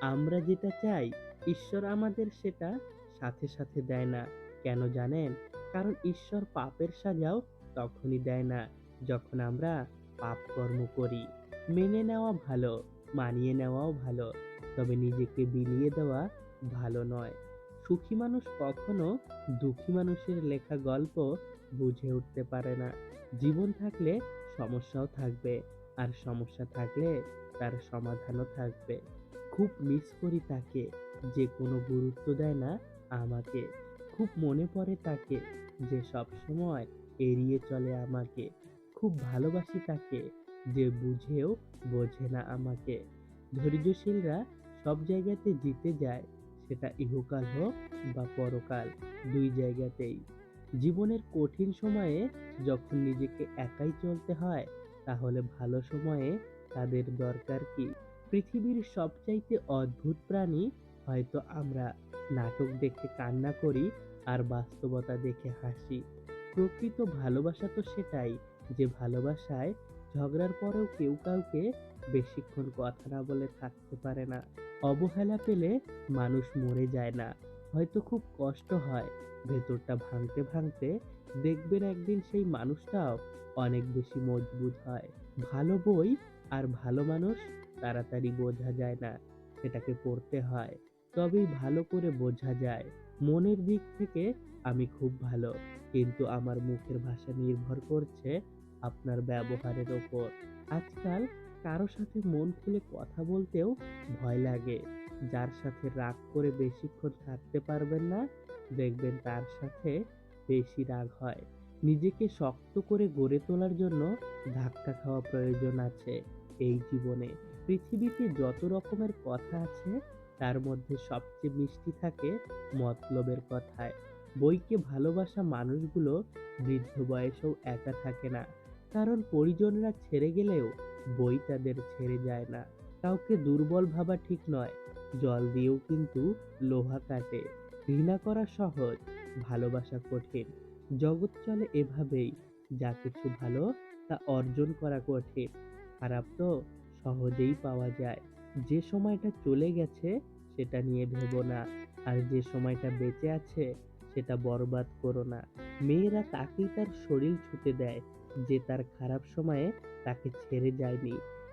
আমরা যেটা চাই, ঈশ্বর আমাদের সেটা সাথে সাথে দেয় না। কেন জানেন? কারণ ঈশ্বর পাপের সাজাও তখনই দেয় না, যখন আমরা পাপ কর্ম করি। মেনে নেওয়া ভালো, মানিয়ে নেওয়াও ভালো, তবে নিজেকে বিলিয়ে দেওয়া ভালো নয়। সুখী মানুষ কখনো দুঃখী মানুষের লেখা গল্প বুঝে উঠতে পারে না। জীবন থাকলে সমস্যাও থাকবে, আর সমস্যা থাকলে তার সমাধানও থাকবে। খুব মিস করি তাকে। যে কোনো গুরুত্ব দেয় না আমাকে। খুব মনে পড়ে তাকে যে সব সময় এড়িয়ে চলে আমাকে। খুব ভালোবাসি তাকে যে বুঝেও বোঝে না আমাকে। ধৈর্যশীলরা সব জায়গাতে জিতে যায়, সেটা ইহকাল হোক বা পরকাল, দুই জায়গাতেই। জীবনের কঠিন সময়ে যখন নিজেকে একাই চলতে হয়, তাহলে ভালো সময়ে তাদের দরকার কি? পৃথিবীর সবচাইতে অদ্ভুত প্রাণী, হয়তো আমরা নাটক দেখে কান্না করি আর বাস্তবতা দেখে হাসি। প্রকৃত ভালোবাসা তো সেটাই, যে ভালোবাসায় ঝগড়ার পরেও কেউ কাউকে বেশিক্ষণ কথা না বলে থাকতে পারে না। অবহেলা পেলে মানুষ মরে যায় না, হয়তো খুব কষ্ট হয়, ভেতরটা ভাঙতে ভাঙতে দেখবেন একদিন সেই মানুষটাও অনেক বেশি মজবুত হয়। ভালো বই আর ভালো মানুষ তাড়াতাড়ি বোঝা যায় না, সেটাকে পড়তে হয়। তবেই ভালো করে বোঝা যায়, মনের দিক থেকে আমি খুব ভালো, কিন্তু আমার মুখের ভাষা নির্ভর করছে আপনার ব্যবহারের ওপর। আজকাল কারও সাথে মন খুলে কথা বলতেও ভয় লাগে, যার সাথে রাগ করে বেশিক্ষণ থাকতে পারবেন না, দেখবেন তার সাথে বেশি রাগ হয়। নিজেকে শক্ত করে গড়ে তোলার জন্য ধাক্কা খাওয়া প্রয়োজন আছে এই জীবনে। পৃথিবীতে যত রকমের কথা আছে, তার মধ্যে সবচেয়ে মিষ্টি থাকে মতলবের কথায়। বইকে ভালোবাসা মানুষগুলো বৃদ্ধ বয়সেও একা থাকে না, কারণ পরিজনরা ছেড়ে গেলেও বই তাদের ছেড়ে যায় না। কাউকে দুর্বল ভাবা ঠিক নয়, জল দিয়েও কিন্তু লোহা কাটে। ঘৃণা করা সহজ, ভালোবাসা কঠিন। জগৎ চলে এভাবেই, যা কিছু ভালো তা অর্জন করা কঠিন। খারাপ তো সহজেই পাওয়া যায়। যে সময়টা চলে গেছে, সেটা নিয়ে ভেবো না। আর যে সময়টা বেঁচে আছে, সেটা বরবাদ করো না। মেয়েরা তাকেই তার শরীর ছুটে দেয়, যে তার খারাপ সময়ে তাকে ছেড়ে যায়নি।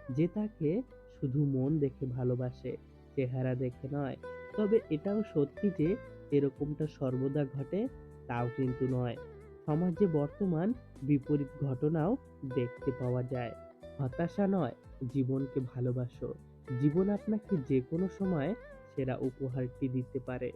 যে তাকে শুধু মন দেখে ভালোবাসে, চেহারা দেখে নয়। তবে এটাও সত্যি যে, এরকমটা সর্বদা ঘটে, তাও কিন্তু নয়। সমাজে বর্তমান বিপরীত ঘটনাও দেখতে পাওয়া যায়। হতাশা নয় জীবনকে ভালোবাসো। জীবন আপনাকে যে কোনো সময় সেরা উপহারটি দিতে পারে।